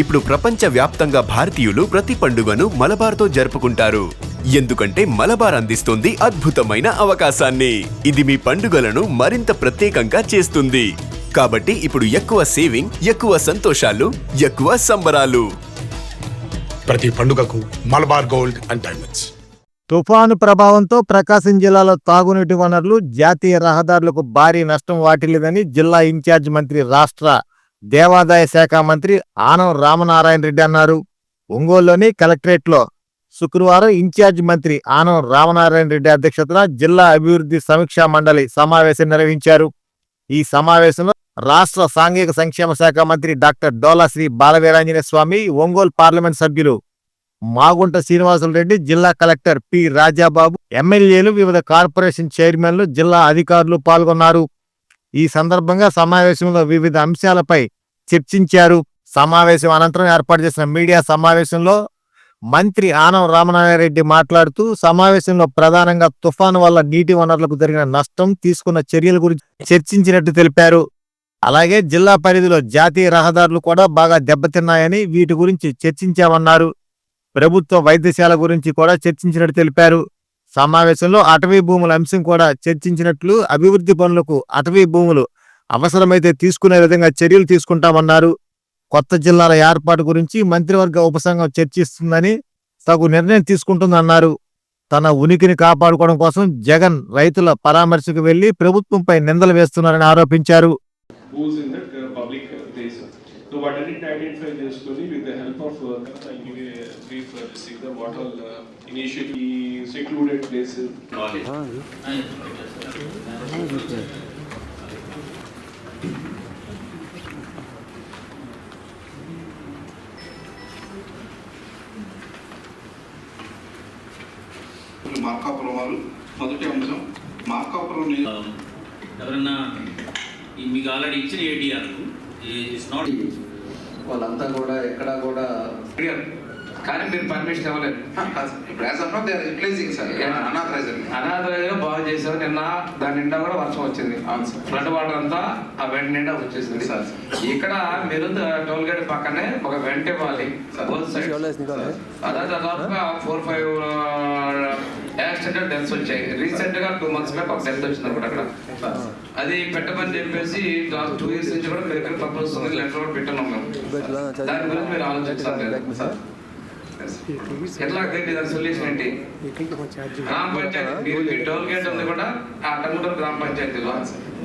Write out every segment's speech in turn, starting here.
ఇప్పుడు ప్రపంచ వ్యాప్తంగా భారతీయులు ప్రతి పండుగను మలబార్తో జరుపుకుంటారు. ఎందుకంటే మలబార్ అందిస్తుంది అద్భుతమైన అవకాశాన్ని. ఇది మీ పండుగలను మరింత ప్రత్యేకంగా చేస్తుంది. కాబట్టి ఇప్పుడు ఎక్కువ సేవింగ్ ఎక్కువ సంతోషాలు ఎక్కువ సంబరాలు. ప్రతి పండుగకు మలబార్ గోల్డ్ అండ్ డైమండ్స్. తుఫాను ప్రభావంతో ప్రకాశం జిల్లాలో తాగునీటి వనరులు జాతీయ రహదారులకు భారీ నష్టం వాటిల్లిందని జిల్లా ఇన్ఛార్జ్ మంత్రి రాష్ట్ర దేవాదాయ శాఖ మంత్రి ఆనం రామనారాయణ రెడ్డి అన్నారు. ఒంగోలులోని కలెక్టరేట్లో శుక్రవారం ఇన్ఛార్జ్ మంత్రి ఆనం రామనారాయణ రెడ్డి అధ్యక్షతన జిల్లా అభివృద్ధి సమీక్షా మండలి సమావేశం నిర్వహించారు. ఈ సమావేశంలో రాష్ట్ర సాంఘిక సంక్షేమ శాఖ మంత్రి డాక్టర్ డోలా శ్రీ బాలవీరాంజనేయ స్వామి ఒంగోలు పార్లమెంట్ సభ్యులు మాగుంట శ్రీనివాసులరెడ్డి జిల్లా కలెక్టర్ పి రాజాబాబు ఎమ్మెల్యేలు వివిధ కార్పొరేషన్ చైర్మన్లు జిల్లా అధికారులు పాల్గొన్నారు. ఈ సందర్భంగా సమావేశంలో వివిధ అంశాలపై చర్చించారు. సమావేశం అనంతరం ఏర్పాటు చేసిన మీడియా సమావేశంలో మంత్రి ఆనం రామనారాయణరెడ్డి మాట్లాడుతూ సమావేశంలో ప్రధానంగా తుఫాను వల్ల నీటి వనరులకు జరిగిన నష్టం తీసుకున్న చర్యల గురించి చర్చించినట్టు తెలిపారు. అలాగే జిల్లా పరిధిలో జాతీయ రహదారులు కూడా బాగా దెబ్బతిన్నాయని వీటి గురించి చర్చించామన్నారు. ప్రభుత్వ వైద్యశాల గురించి కూడా చర్చించినట్టు తెలిపారు. సమావేశంలో అటవీ భూముల అంశం కూడా చర్చించినట్లు అభివృద్ధి పనులకు అటవీ భూములు అవసరమైతే తీసుకునే విధంగా చర్యలు తీసుకుంటామన్నారు. కొత్త జిల్లాల ఏర్పాటు గురించి మంత్రివర్గ ఉపసంఘం చర్చిస్తుందని తగు నిర్ణయం తీసుకుంటుందన్నారు. తన ఉనికిని కాపాడుకోవడం కోసం జగన్ రైతుల పరామర్శకు వెళ్ళి ప్రభుత్వంపై నిందలు వేస్తున్నారని ఆరోపించారు who's in that uh, public uh, place. So what I did identify చేసుకొని with the help of uh, I'll give you a brief uh, this is the what all uh, initially secluded places. Markapuram వారు మొదటి అంశం మార్కాపురం ఎవరన్నా మీకు already ఇచ్చిన ATR it's not వాళ్ళంతా కూడా ఎక్కడా కూడా అడిగారు. కానీ మీరు పర్మిషన్ ఇవ్వలేదు. ఇప్పుడు యాజ్ ఆఫ్ దే సార్ అనాథరైజర్ బాగు చేసావు నిన్న దాని నిండా కూడా వర్షం వచ్చింది. అవును సార్. ఫ్లడ్ వాటర్ అంతా ఆ వెంట నిండా వచ్చేసింది. సార్. ఇక్కడ మీరు టోల్ గేట్ పక్కనే ఒక వెంట ఇవ్వాలి. అదే దాదాపుగా ఫోర్ ఫైవ్ యాక్సిడెంటల్ డెత్స్ వచ్చాయి. రీసెంట్గా టూ మంత్స్ బ్యాక్ ఒక డెత్ వచ్చింది అనమాట అక్కడ. అది పెట్టమని చెప్పేసి లాస్ట్ టూ ఇయర్స్ నుంచి కూడా మీరు ఎక్కడ ప్రపోజ్ లెటర్ కూడా పెట్టున్నాం మేము. దాని గురించి మీరు ఆలోచించాలి. ఎట్లా ఏంటి దాని సొల్యూషన్ ఏంటి? గ్రామ పంచాయతీ టోల్ గేట్ ఉంది కూడా ఆ టంగుటూరు గ్రామ పంచాయతీలో.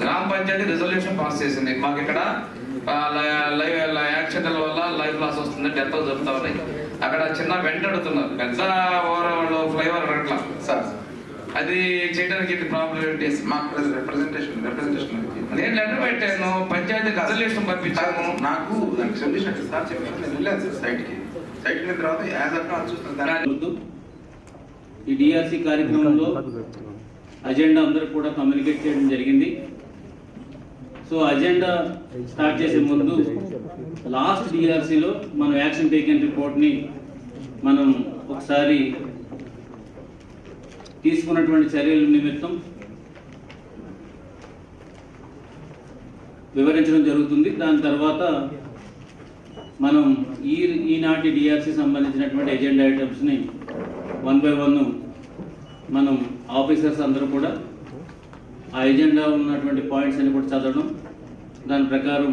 గ్రామ పంచాయతీ రిజల్యూషన్ పాస్ చేసింది. మాకు ఇక్కడ లైవ్ యాక్సిడెంట్ల వల్ల లైఫ్ లాస్ వస్తుంది డెత్ జరుగుతా ఉన్నాయి. అక్కడ చిన్న వెంట అడుగుతున్నారు. పెద్ద ఓవర్ ఫ్లైఓవర్ అట్లా సార్. అది చేయడానికి ప్రాబ్లం ఏంటి? మాకు రిప్రజెంటేషన్ రిప్రజెంటేషన్ నేను లెటర్ పెట్టాను పంచాయతీ రిజల్యూషన్ పంపించాను. నాకు దానికి సొల్యూషన్ సార్ చెప్పారు నేను వెళ్ళాను సార్ సైట్కి తర్వాత యాజ్ చూస్తున్నాను ఈ డిఆర్సి కార్యక్రమంలో అజెండా అందరూ కూడా కమ్యూనికేట్ చేయడం జరిగింది. సో అజెండా స్టార్ట్ చేసే ముందు లాస్ట్ డిఆర్సిలో మనం యాక్షన్ టేకెన్ రిపోర్ట్ని మనం ఒకసారి తీసుకున్నటువంటి చర్యల నిమిత్తం వివరించడం జరుగుతుంది. దాని తర్వాత మనం ఈ ఈనాటి డిఆర్సి సంబంధించినటువంటి ఎజెండా ఐటమ్స్ని వన్ బై వన్ మనం ఆఫీసర్స్ అందరూ కూడా ఆ ఎజెండా ఉన్నటువంటి పాయింట్స్ అన్ని కూడా చదవడం దాని ప్రకారం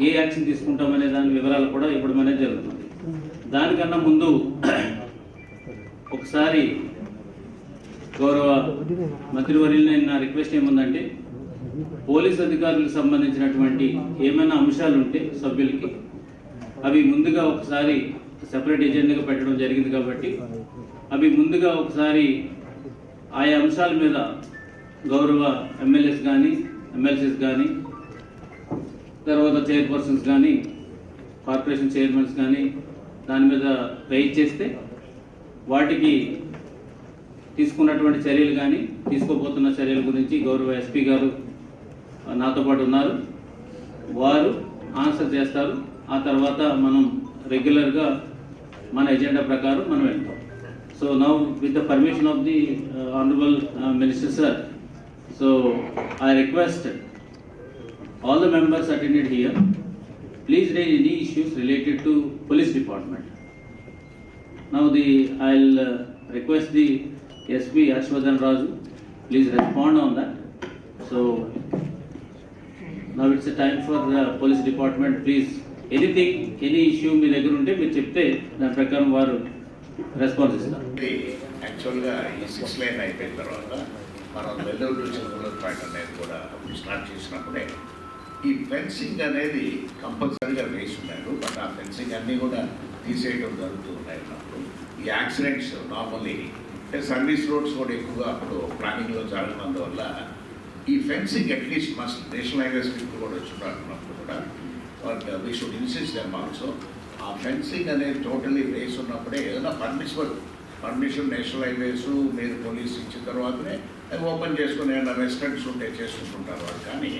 ఏ యాక్షన్ తీసుకుంటామనే దాని వివరాలు కూడా ఇవ్వడం అనేది జరుగుతుంది దానికన్నా ముందు ఒకసారి గౌరవ మంత్రివర్యులు నేను నా రిక్వెస్ట్ ఏముందంటే పోలీస్ అధికారులకు సంబంధించినటువంటి ఏమైనా అంశాలు ఉంటే సభ్యులకి అవి ముందుగా ఒకసారి సెపరేట్ ఎజెండాగా పెట్టడం జరిగింది కాబట్టి అవి ముందుగా ఒకసారి ఆయా అంశాల మీద గౌరవ ఎమ్మెల్యేస్ కానీ ఎమ్మెల్సీస్ కానీ తర్వాత చైర్పర్సన్స్ కానీ కార్పొరేషన్ చైర్మన్స్ కానీ దాని మీద వెయిట్ చేస్తే వాటికి తీసుకున్నటువంటి చర్యలు కానీ తీసుకోబోతున్న చర్యల గురించి గౌరవ ఎస్పీ గారు నాతో పాటు ఉన్నారు. వారు ఆన్సర్ చేస్తారు. ఆ తర్వాత మనం రెగ్యులర్గా మన ఎజెండా ప్రకారం మనం వెళ్తాం. So now with the permission of the honourable minister sir so I request all the members attended here please raise any issues related to police department now the I request the SP Harshavardhan Raju please respond on that so now it's time for the police department please anything any issue మీ దగ్గర ఉంటే మీరు చెప్తే దాని ప్రకారం వారు response ఇస్తారు. యాక్చువల్గా ఈ సిక్స్ లైన్ అయిపోయిన తర్వాత మనం వెల్లూరు నుంచి పాయింట్ అనేది కూడా స్టార్ట్ చేసినప్పుడే ఈ ఫెన్సింగ్ అనేది కంపల్సరీగా వేసి ఉన్నారు బట్ ఆ ఫెన్సింగ్ అన్నీ కూడా తీసేయడం జరుగుతూ ఉన్నాయి అన్నప్పుడు ఈ యాక్సిడెంట్స్ నార్మల్లీ సర్వీస్ రోడ్స్ కూడా ఎక్కువగా అప్పుడు ప్లానింగ్లో జరగనందువల్ల ఈ fencing at least must national highways people కూడా వచ్చినప్పుడు కూడా but we should insist them also ఆ ఫెన్సింగ్ అనేది టోటలీ వేసి ఉన్నప్పుడే ఏదైనా పర్మిషబుల్ పర్మిషన్ నేషనల్ హైవేస్ మీరు పోలీస్ ఇచ్చిన తర్వాతనే అవి ఓపెన్ చేసుకుని ఏమైనా రెస్టారెంట్స్ ఉంటే చేసుకుంటుంటారు వాళ్ళు. కానీ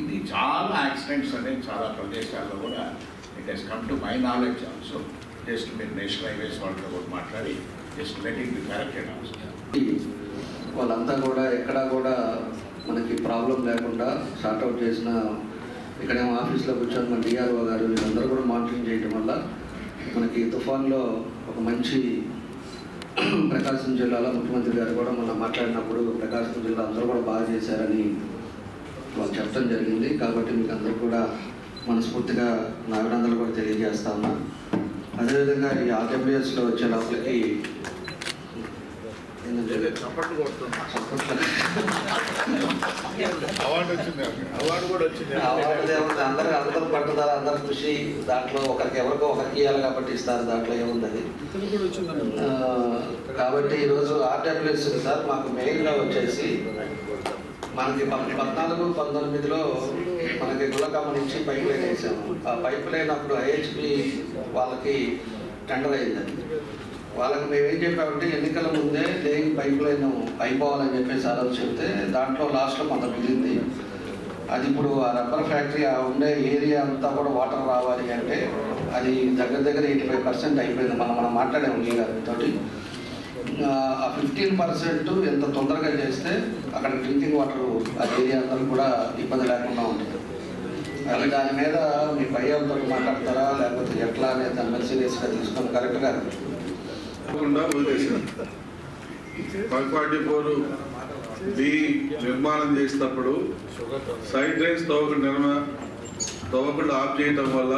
ఇది చాలా యాక్సిడెంట్స్ అనేది చాలా ప్రదేశాల్లో కూడా it has come to my knowledge also just మీరు నేషనల్ హైవేస్ వాళ్ళతో కూడా మాట్లాడి just letting be corrected also వాళ్ళంతా కూడా ఎక్కడా కూడా మనకి ప్రాబ్లం లేకుండా అవుట్ చేసిన ఇక్కడేమో ఆఫీస్లో కూర్చొని మన డిఆర్ఓ గారు వీళ్ళందరూ కూడా మానిటరింగ్ చేయడం వల్ల మనకి తుఫాన్లో ఒక మంచి ప్రకాశం జిల్లాలో ముఖ్యమంత్రి గారు కూడా మొన్న మాట్లాడినప్పుడు ప్రకాశం జిల్లా అందరూ కూడా బాగా చేశారని వాళ్ళు చెప్పడం జరిగింది. కాబట్టి మీకు అందరూ కూడా మనస్ఫూర్తిగా నా అభినందనలు కూడా తెలియజేస్తా ఉన్నా. అదేవిధంగా ఈ ఆర్డబ్ల్యూఎస్లో వచ్చే లోపలికి చప్పట్లు అవార్డు వచ్చింది అవార్డు కూడా వచ్చింది అవార్డు ఏముంది అందరూ అందరూ పట్టుదల అందరు కృషి దాంట్లో ఒకరికి ఎవరికో ఒకరికి ఇవ్వాలి కాబట్టి ఇస్తారు దాంట్లో ఏముంది కాబట్టి ఈరోజు ఆర్డబ్ల్యూఎస్ సార్ మాకు మెయిన్గా వచ్చేసి మనకి పద్- పద్నాలుగు పంతొమ్మిదిలో మనకి గులకమ్మ నుంచి పైప్ లైన్ వేసాము. ఆ పైప్ లైన్ అప్పుడు ఐహెచ్పి వాళ్ళకి టెండర్ అయింది వాళ్ళకి మేము ఏం చెప్పామంటే ఎన్నికల ముందే లేని పైప్ లైన్ అయిపోవాలని చెప్పేసి ఆ రోజు చెప్తే దాంట్లో లాస్ట్లో కొంత మిగిలింది. అది ఇప్పుడు ఆ రబ్బర్ ఫ్యాక్టరీ ఆ ఉండే ఏరియా అంతా కూడా వాటర్ రావాలి అంటే అది దగ్గర దగ్గర ఎయిటీ ఫైవ్ పర్సెంట్ అయిపోయింది. మనం మనం మాట్లాడాము ఈ గారితో ఆ ఫిఫ్టీన్ పర్సెంట్ ఎంత తొందరగా చేస్తే అక్కడ డ్రింకింగ్ వాటర్ ఆ ఏరియా అందరూ కూడా ఇబ్బంది లేకుండా ఉంటుంది అది దాని మీద మీ పై వాళ్ళతో మాట్లాడతారా? లేకపోతే ఎట్లా అనేది దాని మీద సీరియస్గా తీసుకొని కరెక్ట్గా తప్పకుండా వదిలేశారు వన్ ఫార్టీ ఫోర్ డి నిర్మాణం చేసినప్పుడు సైడ్ డ్రైన్స్ తవ్వకుండా నిర్మా తవ్వకుండా ఆఫ్ చేయటం వల్ల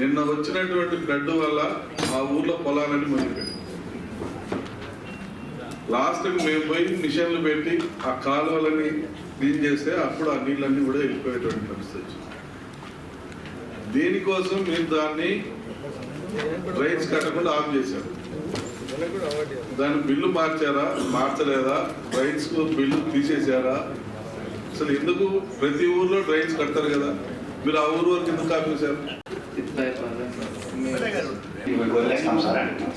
నిన్న వచ్చినటువంటి ఫ్లడ్ వల్ల ఆ ఊర్లో పొలాలన్నీ మునిగిపోయాయి. లాస్ట్కి మేము పోయి మిషన్లు పెట్టి ఆ కాలువలని క్లీన్ చేస్తే అప్పుడు ఆ నీళ్ళన్నీ కూడా వెళ్ళిపోయేటువంటి పరిస్థితి వచ్చింది. దీనికోసం మీరు దాన్ని రైట్స్ కట్టకుండా ఆఫ్ చేశారు. దాని బిల్లు మార్చారా? మార్చలేదా? రైట్స్కు బిల్లు తీసేశారా? అసలు ఎందుకు ప్రతి ఊర్లో డ్రైన్స్ కడతారు కదా? మీరు ఆ ఊరు వరకు ఎందుకు సార్ అంటున్నాం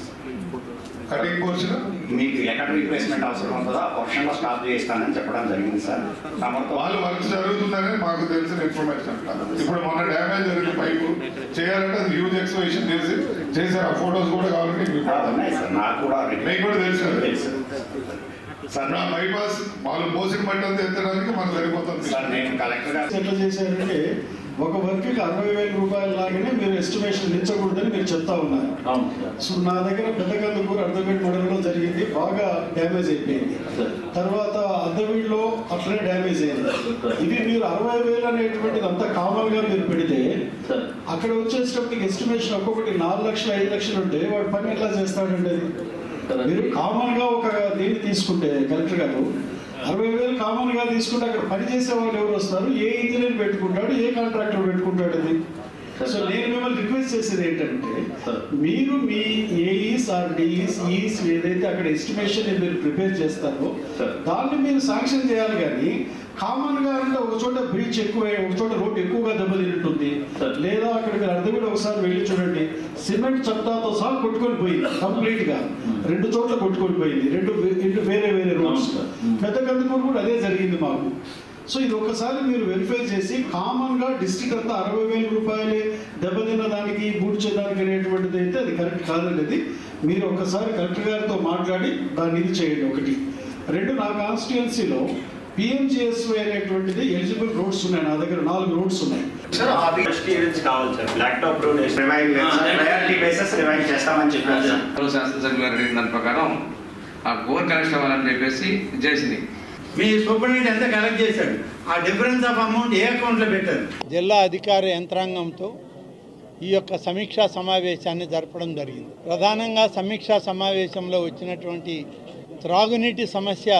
కటింగ్ పోర్షన్ మీకు ఎక్కడ రీప్లేస్మెంట్ అవసరం ఉంటుందో? ఆ పొజిషన్లో స్టాప్ చేస్తానని చెప్పడం జరిగింది సార్ తమతో వాళ్ళు వర్క్ జరుగుతుందని మాకు తెలిసిన ఇన్ఫర్మేషన్ ఇప్పుడు మొన్న డ్యామేజ్ జరిగిన పైపు చేయాలంటే అది హ్యూజ్ ఎక్స్ప్రెషన్ చేసి చేశారు. ఆ ఫొటోస్ కూడా కావాలంటే మీకు ఉన్నాయి సార్ నాకు కూడా మీకు కూడా తెలుసు? తెలుసు. సార్ నా బైపాస్ వాళ్ళు పోసిన బట్టి అంతా ఎత్తడానికి మనకు సరిపోతుంది. సార్ నేను కలెక్టర్ గారు ఎట్లా చేశారంటే ఒక వర్క్కి అరవై వేల రూపాయల లాగానే మీరు ఎస్టిమేషన్ నించకూడదని మీరు చెప్తా ఉన్నారు సో నా దగ్గర పెద్దకందుకూరు అర్ధవీడ్ మండలంలో జరిగింది. బాగా డ్యామేజ్ అయిపోయింది. తర్వాత అర్ధవీడ్లో అట్లనే డ్యామేజ్ అయింది. ఇది మీరు అరవై వేలు అనేటువంటిది అంత కామన్గా మీరు పెడితే అక్కడ వచ్చేటప్పటికి ఎస్టిమేషన్ ఒక్కొక్కటి నాలుగు లక్షలు ఐదు లక్షలు ఉంటే వాడు పని ఎట్లా చేస్తాడండి మీరు కామన్గా ఒక దీన్ని తీసుకుంటే కలెక్టర్ గారు అరవై వేలు కామన్గా తీసుకుంటే అక్కడ పని చేసే వాళ్ళు ఎవరు వస్తారు? ఏ ఇంజనీర్ పెట్టుకుంటాడు? ఏ కాంట్రాక్టర్ పెట్టుకుంటాడు అది? సో నేను మిమ్మల్ని రిక్వెస్ట్ చేసేది ఏంటంటే మీరు మీ ఏఈస్ ఆర్ డిఈస్ ఈస్ ఏదైతే అక్కడ ఎస్టిమేషన్ మీరు ప్రిపేర్ చేస్తారో. దాన్ని మీరు శాంక్షన్ చేయాలి కానీ కామన్గా అంటే ఒక చోట బ్రిడ్జ్ ఎక్కువ ఒక చోట రోడ్ ఎక్కువగా దెబ్బతింటుంది. లేదా అక్కడికి అర్థం కూడా ఒకసారి వెళ్ళి చూడండి సిమెంట్ చట్టాతో సహా కొట్టుకొని పోయింది కంప్లీట్గా రెండు చోట్ల కొట్టుకొని పోయింది రెండు రెండు వేరే వేరే రోడ్స్. పెద్ద కందుకూరు కూడా అదే జరిగింది మాకు. సో ఇది ఒకసారి మీరు వెరిఫై చేసి కామన్గా డిస్ట్రిక్ట్ అంతా అరవై వేల రూపాయలే దెబ్బతిన్న దానికి బూడ్చేదానికి అనేటువంటిది అయితే అది కరెక్ట్ కాదండి అది మీరు ఒకసారి కలెక్టర్ గారితో మాట్లాడి దాన్ని ఇది చేయండి ఒకటి. రెండు నా కాన్స్టిట్యుయెన్సీలో పిఎంజిఎస్వై అనేటువంటిది ఎలిజిబుల్ రోడ్స్ ఉన్నాయి నా దగ్గర నాలుగు రోడ్స్ ఉన్నాయి. సార్ కావాలి sir black top road revive priority bases revive చేస్తామని చెప్పారు సార్ శాసనసభ్యులు గారు అడిగిన దాని ప్రకారం ఆ కనెక్షన్ అవ్వాలని చెప్పేసి చేసింది మీ సూపరింటెండెంట్ ఎంత కలెక్ట్ చేశాడు? ఆ డిఫరెన్స్ ఆఫ్ అమౌంట్ ఏ అకౌంట్లో పెట్టారు? జిల్లా అధికార యంత్రాంగంతో ఈ యొక్క సమీక్షా సమావేశాన్ని జరపడం జరిగింది. ప్రధానంగా సమీక్షా సమావేశంలో వచ్చినటువంటి త్రాగునీటి సమస్య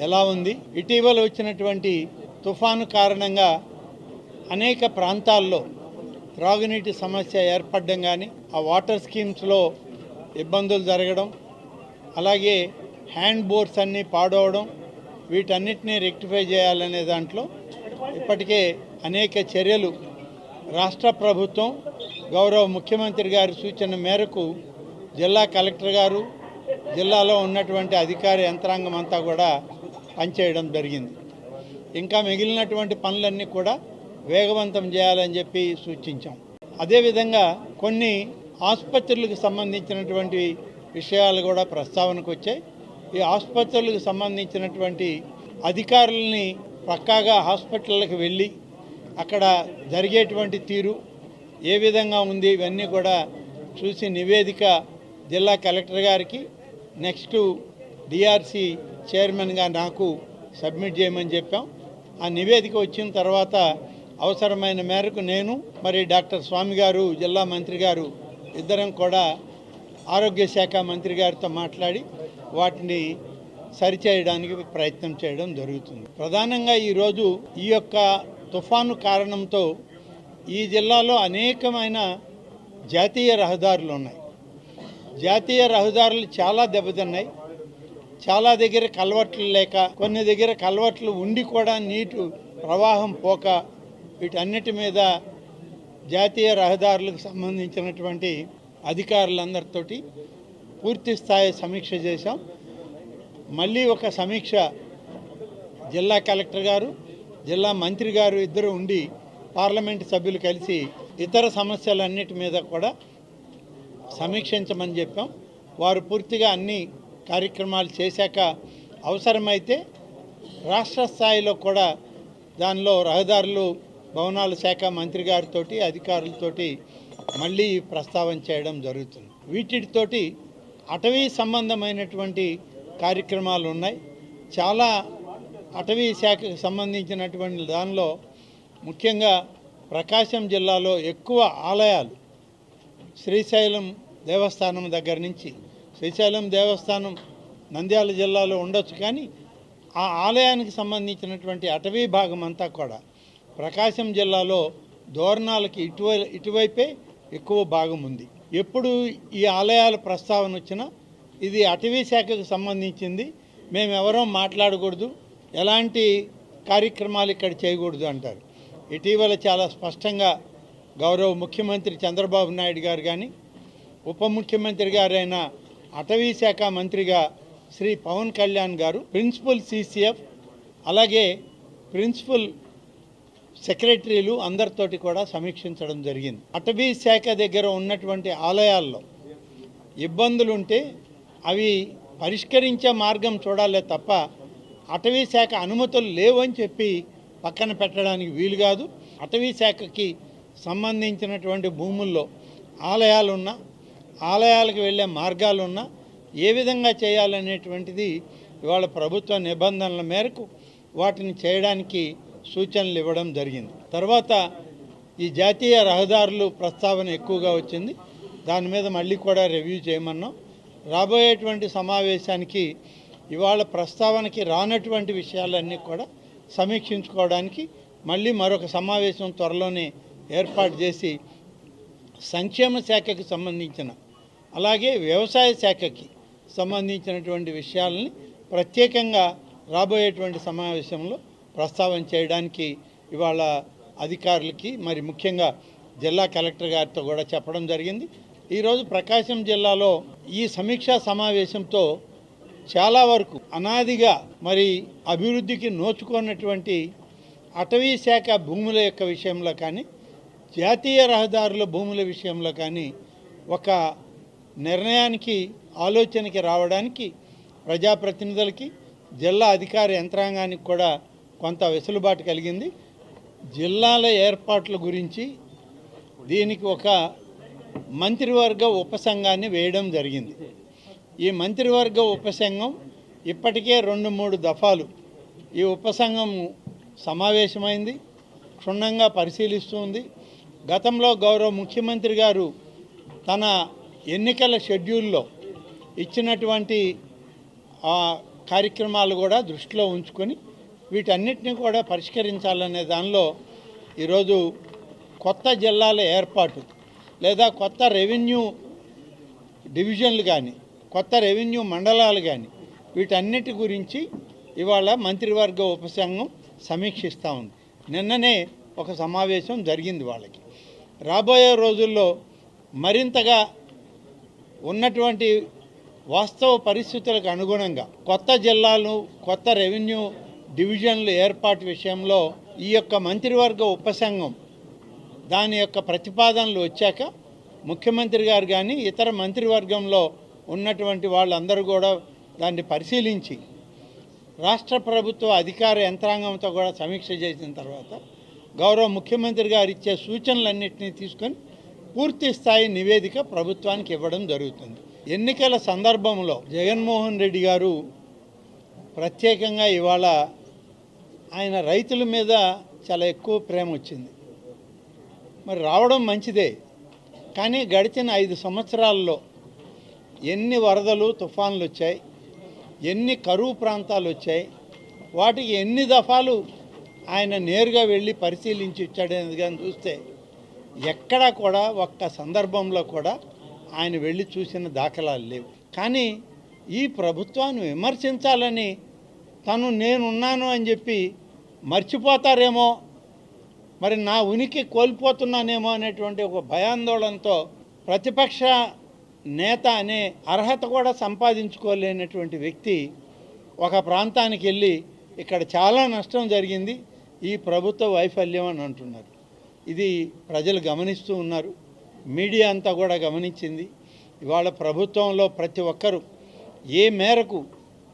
ఎలా ఉంది? ఇటీవల వచ్చినటువంటి తుఫాను కారణంగా అనేక ప్రాంతాల్లో త్రాగునీటి సమస్య ఏర్పడడం కానీ ఆ వాటర్ స్కీమ్స్లో ఇబ్బందులు జరగడం అలాగే హ్యాండ్ బోర్డ్స్ అన్నీ పాడవడం వీటన్నిటిని రెక్టిఫై చేయాలనే దాంట్లో ఇప్పటికే అనేక చర్యలు రాష్ట్ర ప్రభుత్వం గౌరవ ముఖ్యమంత్రి గారి సూచన మేరకు జిల్లా కలెక్టర్ గారు జిల్లాలో ఉన్నటువంటి అధికార యంత్రాంగం అంతా కూడా పనిచేయడం జరిగింది. ఇంకా మిగిలినటువంటి పనులన్నీ కూడా వేగవంతం చేయాలని చెప్పి సూచించాం. అదేవిధంగా కొన్ని ఆసుపత్రులకు సంబంధించినటువంటి విషయాలు కూడా ప్రస్తావనకు వచ్చాయి. ఈ ఆసుపత్రులకు సంబంధించినటువంటి అధికారులని పక్కాగా హాస్పిటళ్ళకి వెళ్ళి అక్కడ జరిగేటువంటి తీరు ఏ విధంగా ఉంది ఇవన్నీ కూడా చూసి నివేదిక జిల్లా కలెక్టర్ గారికి నెక్స్ట్ డిఆర్సి చైర్మన్గా నాకు సబ్మిట్ చేయమని చెప్పాం. ఆ నివేదిక వచ్చిన తర్వాత అవసరమైన మేరకు నేను మరి డాక్టర్ స్వామి గారు జిల్లా మంత్రి గారు ఇద్దరం కూడా ఆరోగ్య శాఖ మంత్రి గారితో మాట్లాడి వాటిని సరిచేయడానికి ప్రయత్నం చేయడం జరుగుతుంది. ప్రధానంగా ఈరోజు ఈ యొక్క తుఫాను కారణంతో ఈ జిల్లాలో అనేకమైన జాతీయ రహదారులు ఉన్నాయి. జాతీయ రహదారులు చాలా దెబ్బతిన్నాయి. చాలా దగ్గర కలవట్లు లేక కొన్ని దగ్గర కలవట్లు ఉండి కూడా నీటు ప్రవాహం పోక వీటన్నిటి మీద జాతీయ రహదారులకు సంబంధించినటువంటి అధికారులందరితోటి పూర్తి స్థాయి సమీక్ష చేశాం. మళ్ళీ ఒక సమీక్ష జిల్లా కలెక్టర్ గారు జిల్లా మంత్రి గారు ఇద్దరు ఉండి పార్లమెంటు సభ్యులు కలిసి ఇతర సమస్యలన్నిటి మీద కూడా సమీక్షించమని చెప్పాం. వారు పూర్తిగా అన్ని కార్యక్రమాలు చేశాక అవసరమైతే రాష్ట్ర స్థాయిలో కూడా దానిలో రహదారులు భవనాల శాఖ మంత్రి గారితోటి అధికారులతోటి మళ్ళీ ప్రస్తావన చేయడం జరుగుతుంది. వీటితోటి అటవీ సంబంధమైనటువంటి కార్యక్రమాలు ఉన్నాయి. చాలా అటవీ శాఖకు సంబంధించినటువంటి దానిలో ముఖ్యంగా ప్రకాశం జిల్లాలో ఎక్కువ ఆలయాలు శ్రీశైలం దేవస్థానం దగ్గర నుంచి శ్రీశైలం దేవస్థానం నంద్యాల జిల్లాలో ఉండొచ్చు కానీ ఆ ఆలయానికి సంబంధించినటువంటి అటవీ భాగం అంతా కూడా ప్రకాశం జిల్లాలో దోరణాలకి ఇటువై ఇటువైపే ఎక్కువ భాగం ఉంది. ఎప్పుడు ఈ ఆలయాల ప్రస్తావన వచ్చినా ఇది అటవీ శాఖకు సంబంధించింది. మేము ఎవరో మాట్లాడకూడదు. ఎలాంటి కార్యక్రమాలు ఇక్కడ చేయకూడదు అంటారు. ఇటీవల చాలా స్పష్టంగా గౌరవ ముఖ్యమంత్రి చంద్రబాబు నాయుడు గారు కానీ ఉప ముఖ్యమంత్రి గారైన అటవీ శాఖ మంత్రిగా శ్రీ పవన్ కళ్యాణ్ గారు ప్రిన్సిపల్ సిసిఎఫ్ అలాగే ప్రిన్సిపల్ సెక్రటరీలు అందరితోటి కూడా సమీక్షించడం జరిగింది. అటవీ శాఖ దగ్గర ఉన్నటువంటి ఆలయాల్లో ఇబ్బందులు ఉంటే అవి పరిష్కరించే మార్గం చూడాలే తప్ప అటవీ శాఖ అనుమతులు లేవని చెప్పి పక్కన పెట్టడానికి వీలు కాదు. అటవీ శాఖకి సంబంధించినటువంటి భూముల్లో ఆలయాలున్నా ఆలయాలకు వెళ్ళే మార్గాలున్నా ఏ విధంగా చేయాలనేటువంటిది ఇవాళ ప్రభుత్వ నిబంధనల మేరకు వాటిని చేయడానికి సూచనలు ఇవ్వడం జరిగింది. తర్వాత ఈ జాతీయ రహదారులు ప్రస్తావన ఎక్కువగా వచ్చింది. దాని మీద మళ్ళీ కూడా రివ్యూ చేయమన్నాం. రాబోయేటువంటి సమావేశానికి ఇవాళ ప్రస్తావనకి రానటువంటి విషయాలన్నీ కూడా సమీక్షించుకోవడానికి మళ్ళీ మరొక సమావేశం త్వరలోనే ఏర్పాటు చేసి సంక్షేమ శాఖకు సంబంధించిన అలాగే వ్యవసాయ శాఖకి సంబంధించినటువంటి విషయాలని ప్రత్యేకంగా రాబోయేటువంటి సమావేశంలో ప్రస్తావన చేయడానికి ఇవాళ అధికారులకి మరి ముఖ్యంగా జిల్లా కలెక్టర్ గారితో కూడా చెప్పడం జరిగింది. ఈరోజు ప్రకాశం జిల్లాలో ఈ సమీక్షా సమావేశంతో చాలా వరకు అనాదిగా మరి అభివృద్ధికి నోచుకున్నటువంటి అటవీ శాఖ భూముల యొక్క విషయంలో కానీ జాతీయ రహదారుల భూముల విషయంలో కానీ ఒక నిర్ణయానికి ఆలోచనకి రావడానికి ప్రజాప్రతినిధులకి జిల్లా అధికార యంత్రాంగానికి కూడా కొంత వెసులుబాటు కలిగింది. జిల్లాల ఏర్పాట్ల గురించి దీనికి ఒక మంత్రివర్గ ఉపసంఘాన్ని వేయడం జరిగింది. ఈ మంత్రివర్గ ఉపసంఘం ఇప్పటికే రెండు మూడు దఫాలు ఈ ఉపసంఘం సమావేశమైంది క్షుణ్ణంగా పరిశీలిస్తుంది గతంలో గౌరవ ముఖ్యమంత్రి గారు తన ఎన్నికల షెడ్యూల్లో ఇచ్చినటువంటి ఆ కార్యక్రమాలు కూడా దృష్టిలో ఉంచుకొని వీటన్నిటిని కూడా పరిష్కరించాలనే దానిలో ఈరోజు కొత్త జిల్లాల ఏర్పాటు లేదా కొత్త రెవెన్యూ డివిజన్లు కానీ కొత్త రెవెన్యూ మండలాలు కానీ వీటన్నిటి గురించి ఇవాళ మంత్రివర్గ ఉపసంఘం సమీక్షిస్తూ ఉంది. నిన్ననే ఒక సమావేశం జరిగింది వాళ్ళకి. రాబోయే రోజుల్లో మరింతగా ఉన్నటువంటి వాస్తవ పరిస్థితులకు అనుగుణంగా కొత్త జిల్లాలు కొత్త రెవెన్యూ డివిజన్లు ఏర్పాటు విషయంలో ఈ యొక్క మంత్రివర్గ ఉపసంఘం దాని యొక్క ప్రతిపాదనలు వచ్చాక ముఖ్యమంత్రి గారు కానీ ఇతర మంత్రివర్గంలో ఉన్నటువంటి వాళ్ళందరూ కూడా దాన్ని పరిశీలించి రాష్ట్ర ప్రభుత్వ అధికార యంత్రాంగంతో కూడా సమీక్ష చేసిన తర్వాత గౌరవ ముఖ్యమంత్రి గారు ఇచ్చే సూచనలన్నింటినీ తీసుకొని పూర్తి స్థాయి నివేదిక ప్రభుత్వానికి ఇవ్వడం జరుగుతుంది. ఎన్నికల సందర్భంలో జగన్మోహన్ రెడ్డి గారు ప్రత్యేకంగా ఇవాళ ఆయన రైతుల మీద చాలా ఎక్కువ ప్రేమ వచ్చింది. మరి రావడం మంచిదే కానీ గడిచిన ఐదు సంవత్సరాల్లో ఎన్ని వరదలు తుఫాన్లు వచ్చాయి ఎన్ని కరువు ప్రాంతాలు వచ్చాయి వాటికి ఎన్ని దఫాలు ఆయన నేరుగా వెళ్ళి పరిశీలించి ఇచ్చాడనేది కానీ చూస్తే ఎక్కడా కూడా ఒక్క సందర్భంలో కూడా ఆయన వెళ్ళి చూసిన దాఖలాలు లేవు. కానీ ఈ ప్రభుత్వాన్ని విమర్శించాలని తను నేనున్నాను అని చెప్పి మర్చిపోతారేమో మరి నా ఉనికి కోల్పోతున్నానేమో అనేటువంటి ఒక భయాందోళనతో ప్రతిపక్ష నేత అనే అర్హత కూడా సంపాదించుకోలేనటువంటి వ్యక్తి ఒక ప్రాంతానికి వెళ్ళి ఇక్కడ చాలా నష్టం జరిగింది ఈ ప్రభుత్వ వైఫల్యం అని అంటున్నారు. ఇది ప్రజలు గమనిస్తూ ఉన్నారు. మీడియా అంతా కూడా గమనించింది. ఇవాళ ప్రభుత్వంలో ప్రతి ఒక్కరూ ఏ మేరకు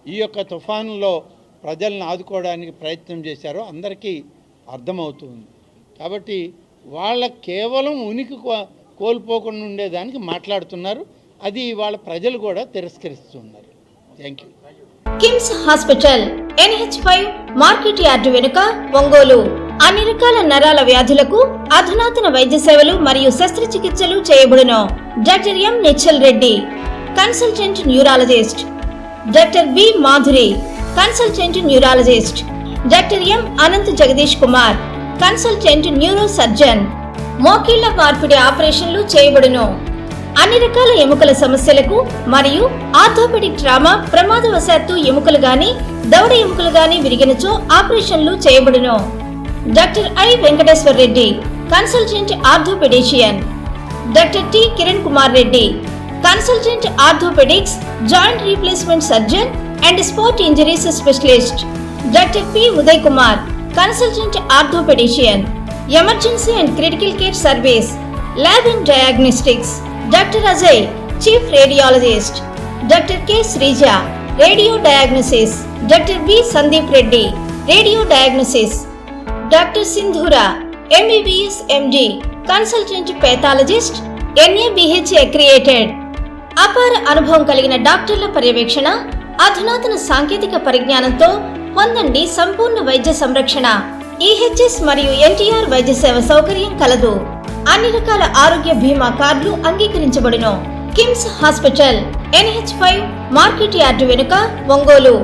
ఈ యొక్క తుఫానులో ప్రజలను ఆదుకోవడానికి ప్రయత్నం చేశారో అందరికీ అర్థమవుతుంది. కాబట్టి వాళ్ళ కేవలం ఉనికి కో- కోల్పోకుండా ఉండేదానికి మాట్లాడుతున్నారు. అది వాళ్ళ ప్రజలు కూడా తిరస్కరిస్తున్నారు. Thank you. KIMS hospital NH five market yard వెనుక ఒంగోలు. అన్ని రకాల నరాల వ్యాధులకు అధునాతన వైద్య సేవలు మరియు శస్త్రచికిత్సలు చేయబడును. Doctor M Nichal Reddy consultant neurologist. Doctor B Madhuri consultant neurologist. Doctor M Anant Jagadish Kumar consultant neuro surgeon. మోకీళ్ళ మార్పిడి ఆపరేషన్లు చేయబడును. అన్ని రకాల ఎముకల సమస్యలకు మరియు ఆర్థోపెడిక్ ట్రామా ప్రమాదవశాత్తు ఎముకలు గాని దవడ ఎముకలు గాని విరిగినచో ఆపరేషన్లు చేయబడును. Dr. I. Venkateswar Reddy, Consultant Orthopedician. Dr. T. Kiran Kumar Reddy, Consultant Orthopedics, Joint Replacement Surgeon and Sport Injuries Specialist. Dr. P. Uday Kumar, Consultant Orthopedician, Emergency and Critical Care Service, Lab and Diagnostics. Dr. Ajay, Chief Radiologist. Dr. K. Srija, Radio Diagnosis. Dr. B. Sandeep Reddy, Radio Diagnosis. Doctor Sindhura MBBS MD consultant pathologist NABH accredited అపార అనుభవం కలిగిన డాక్టర్ల పర్యవేక్షణ అధునాతన సాంకేతిక పరిజ్ఞానంతో పొందండి సంపూర్ణ వైద్య సంరక్షణ. ఈహెచ్ఎస్ మరియు ఎన్టీఆర్ వైద్య సేవ సౌకర్యం కలదు. అన్ని రకాల ఆరోగ్య బీమా కార్డులు అంగీకరించబడును. KIMS hospital NH five market yard వెనుక ఒంగోలు.